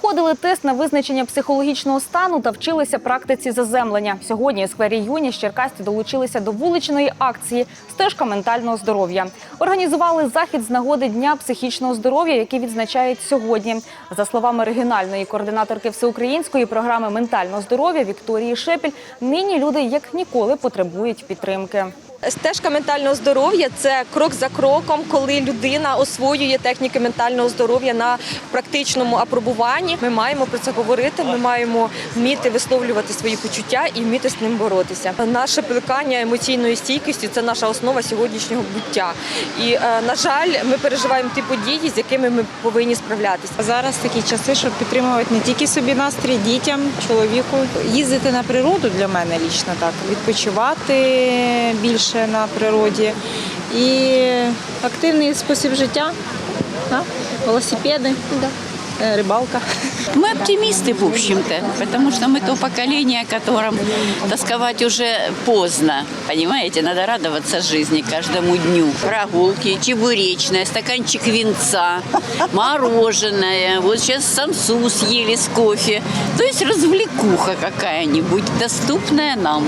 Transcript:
Проходили тест на визначення психологічного стану та вчилися практиці заземлення. Сьогодні у сквері юні з Черкасті долучилися до вуличної акції Стежка ментального здоров'я. Організували захід з нагоди Дня психічного здоров'я, який відзначають сьогодні. За словами регіональної координаторки всеукраїнської програми ментального здоров'я Вікторії Шепіль, нині люди як ніколи потребують підтримки. Стежка ментального здоров'я це крок за кроком, коли людина освоює техніки ментального здоров'я на практичному апробуванні. Ми маємо про це говорити. Ми маємо вміти висловлювати свої почуття і вміти з ним боротися. Наше плекання емоційної стійкості це наша основа сьогоднішнього буття. І е, на жаль, ми переживаємо ті події, з якими ми повинні справлятися. Зараз такі часи, щоб підтримувати не тільки собі настрій, дітям, чоловіку. Їздити на природу для мене лічно так, відпочивати більше на природі і активний спосіб життя, да? велосипеди, е, рибалка. Мы оптимисты, в общем-то, потому что мы то поколение, которым тосковать уже поздно. Понимаете, надо радоваться жизни каждому дню. Прогулки, чебуречная, стаканчик винца, мороженое. Вот сейчас самсу съели с кофе. То есть развлекуха какая-нибудь, доступная нам.